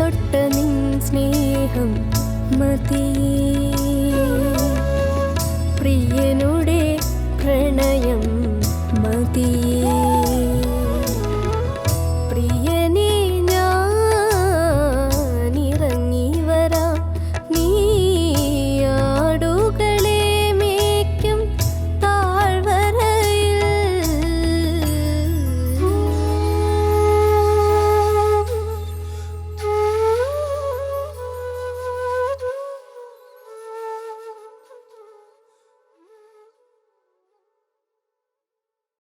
തൊട്ട നിൻ സ്നേഹം മതിയേ പ്രിയനുടെ പ്രണയം മതിയേ